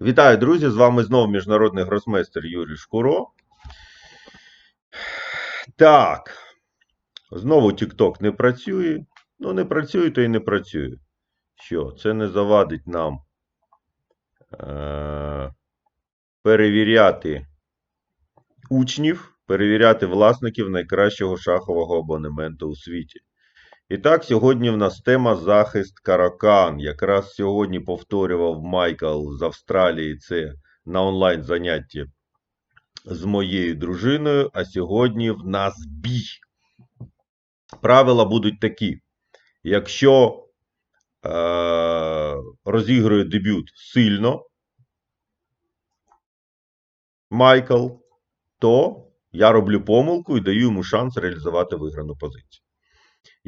Вітаю, друзі! З вами знову міжнародний гросмейстер Юрій Шкуро. Так. Знову TikTok не працює. Ну, не працює, то і не працює. Що? Це не завадить нам е- перевіряти учнів, перевіряти власників найкращого шахового абонементу у світі. І так, сьогодні в нас тема захист Каракан. Якраз сьогодні повторював Майкл з Австралії це на онлайн занятті з моєю дружиною. А сьогодні в нас бій. Правила будуть такі: якщо е- розігрує дебют сильно Майкл, то я роблю помилку і даю йому шанс реалізувати виграну позицію.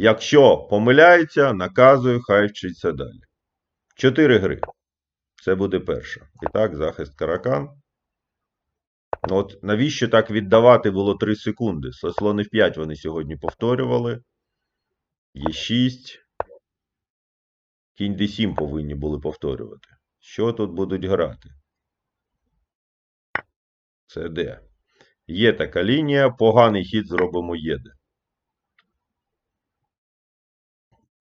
Якщо помиляється, наказую, хай вчиться далі. Чотири гри. Це буде перша. І так, захист Каракан. От навіщо так віддавати було 3 секунди? Слон f 5 вони сьогодні повторювали. Є 6. Кінь d7 повинні були повторювати. Що тут будуть грати? Це де? Є така лінія. Поганий хід зробимо єде.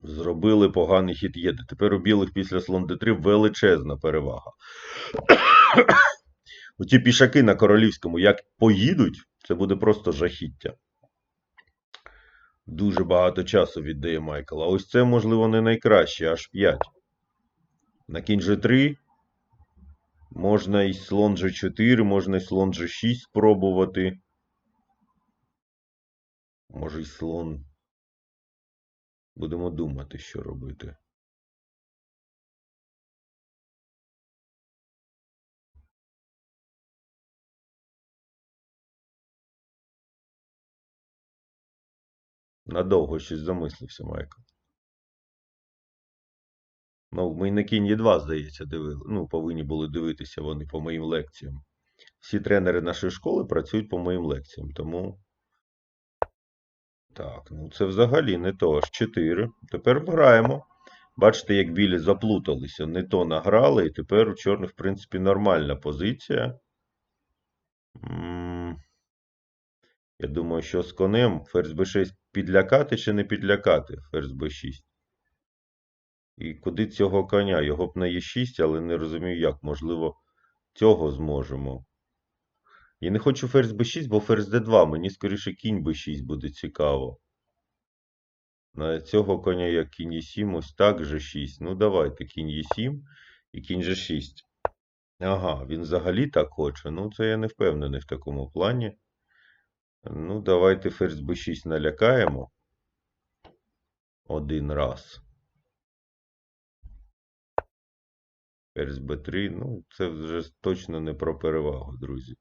Зробили поганий хід єде. Тепер у білих після слон d3 величезна перевага. Оці пішаки на королівському, як поїдуть, це буде просто жахіття. Дуже багато часу віддає Майкл. А ось це, можливо, не найкраще, аж 5. На кінь g3. Можна і слон g4, можна і слон g6 спробувати. Може і слон. Будемо думати, що робити. Надовго щось замислився, Майкл. Ну, ми на кінь 2 здається, дивили. Ну, повинні були дивитися вони по моїм лекціям. Всі тренери нашої школи працюють по моїм лекціям, тому. Так, ну це взагалі не то. Аж 4. Тепер граємо. Бачите, як білі заплуталися. Не то награли, і тепер у чорних, в принципі, нормальна позиція. Я думаю, що з конем ферзь b6 підлякати чи не підлякати ферзь b6. І куди цього коня? Його б на e6, але не розумію як. Можливо, цього зможемо. Я не хочу ферзь b6, бо ферзь d2. Мені скоріше кінь b6 буде цікаво. На цього коня як кінь e7, ось так g6. Ну, давайте кінь e7 і кінь g6. Ага, він взагалі так хоче. Ну, це я не впевнений в такому плані. Ну, давайте ферзь b6 налякаємо. Один раз. Ферзь b3. Ну, це вже точно не про перевагу, друзі.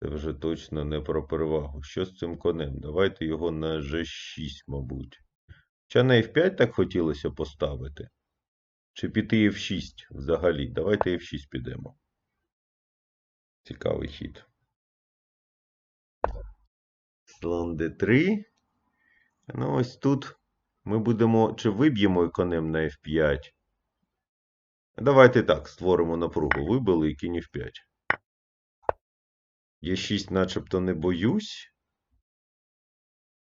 Це вже точно не про перевагу. Що з цим конем? Давайте його на g6, мабуть. Чи на f5 так хотілося поставити? Чи піти f6 взагалі? Давайте f6 підемо. Цікавий хід. Слон d3. Ну, ось тут ми будемо. Чи виб'ємо конем на f5? Давайте так, створимо напругу. Вибили і кінь f5. Е6 начебто не боюсь.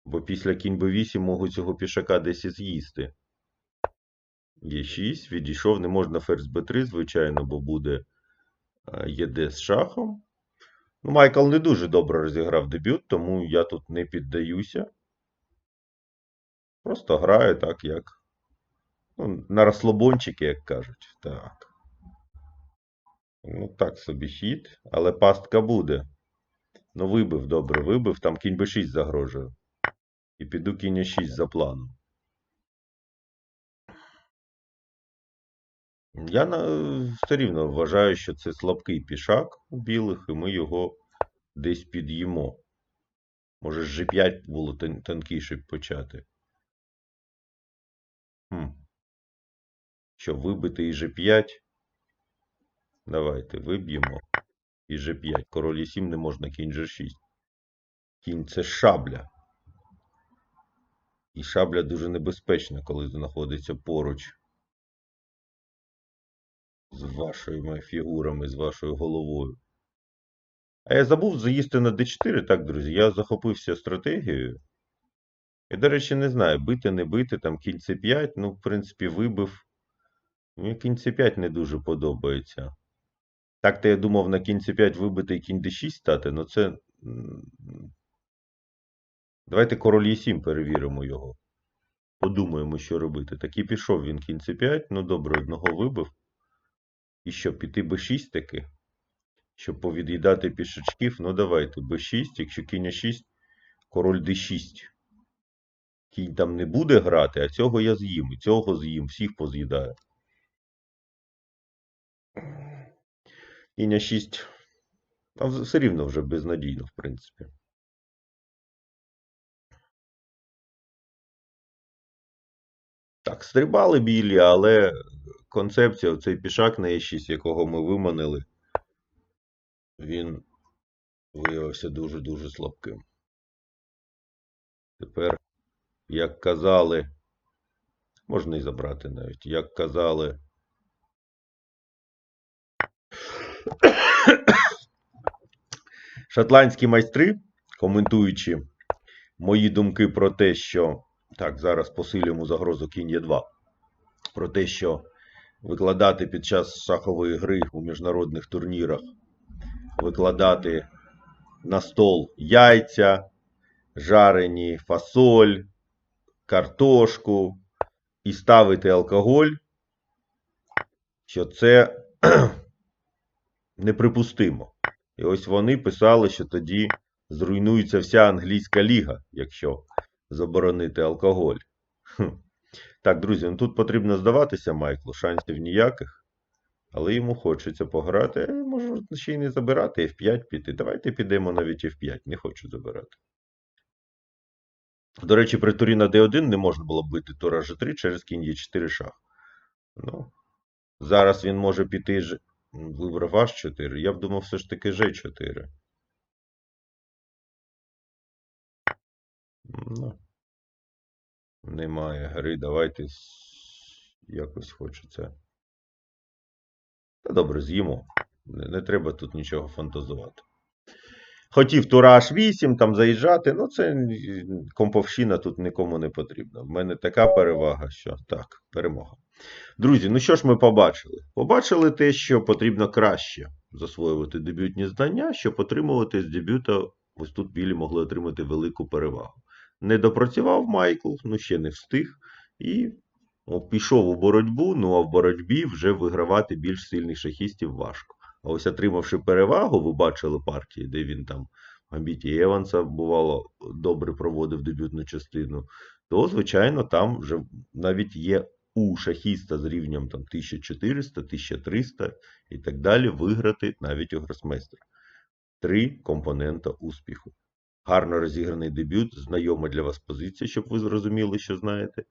Бо після кінь b8 можу цього пішака десь і з'їсти. Е6, відійшов, не можна ферзь b3, звичайно, бо буде єд з шахом. Ну, Майкл не дуже добре розіграв дебют, тому я тут не піддаюся. Просто граю так, як. Ну, на розслабончики, як кажуть. Так. Ну, так собі хід, але пастка буде. Ну, вибив, добре, вибив. Там кінь b6 загрожує. І піду кінь 6 за планом. Я все рівно вважаю, що це слабкий пішак у білих, і ми його десь під'їмо. Може, з G5 було тон- тонкіше почати. Хм. Що, вибити і G5? Давайте виб'ємо. І G5. Король E7 не можна, кінь G6. Кінь це шабля. І шабля дуже небезпечна, коли знаходиться поруч з вашими фігурами, з вашою головою. А я забув заїсти на d4, так, друзі. Я захопився стратегією. І, до речі, не знаю, бити, не бити, там кінь c5, ну, в принципі, вибив. Мені кінь c5 не дуже подобається. Так-то я думав на кінь c5 вибити і кінь d6 стати, але це. Давайте король e7 перевіримо його. Подумаємо, що робити. Так і пішов він кінь c5. Ну добре, одного вибив. І що, піти b6 таки? Щоб повід'їдати пішачків. Ну давайте b6, якщо кінь a6, король d6. Кінь там не буде грати, а цього я з'їм. І цього з'їм, всіх поз'їдаю. Кінь a6. А все рівно вже безнадійно, в принципі. Так, стрибали білі, але концепція, оцей пішак на e6, якого ми виманили, він виявився дуже-дуже слабким. Тепер, як казали, можна і забрати навіть, як казали, шотландські майстри, коментуючи мої думки про те, що так, зараз посилюємо загрозу кінь є 2 про те, що викладати під час шахової гри у міжнародних турнірах, викладати на стол яйця, жарені фасоль, картошку і ставити алкоголь, що це неприпустимо. І ось вони писали, що тоді зруйнується вся англійська ліга, якщо заборонити алкоголь. Так, друзі, ну тут потрібно здаватися Майклу, шансів ніяких. Але йому хочеться пограти. Е, Може ще й не забирати, F5 піти. Давайте підемо навіть F5, не хочу забирати. До речі, при турі на D1 не можна було бити тура G3 через кінь Е4 шах. Ну, зараз він може піти Вибрав H4. Я б думав, все ж таки G4. Ну, немає гри, давайте якось хочеться. Та добре, з'їмо. Не, не треба тут нічого фантазувати. Хотів тура H8 там заїжджати, ну це комповщина тут нікому не потрібна. В мене така перевага, що так, перемога. Друзі, ну що ж ми побачили? Побачили те, що потрібно краще засвоювати дебютні знання, щоб отримувати з дебюта, ось тут білі могли отримати велику перевагу. Не допрацював Майкл, ну ще не встиг, і пішов у боротьбу, ну а в боротьбі вже вигравати більш сильних шахістів важко. А ось отримавши перевагу, ви бачили партії, де він там гамбіті Еванса, бувало, добре проводив дебютну частину, то, звичайно, там вже навіть є у шахіста з рівнем там 1400, 1300 і так далі виграти навіть у гросмейстера. Три компонента успіху. Гарно розіграний дебют, знайома для вас позиція, щоб ви зрозуміли, що знаєте.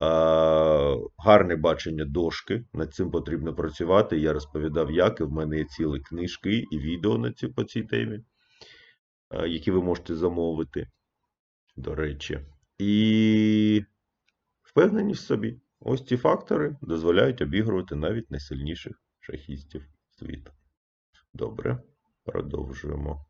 А, гарне бачення дошки. Над цим потрібно працювати. Я розповідав, як, і в мене є цілі книжки і відео на цю, по цій темі, а, які ви можете замовити, до речі. І впевненість в собі. Ось ці фактори дозволяють обігрувати навіть найсильніших шахістів світу. Добре, продовжуємо.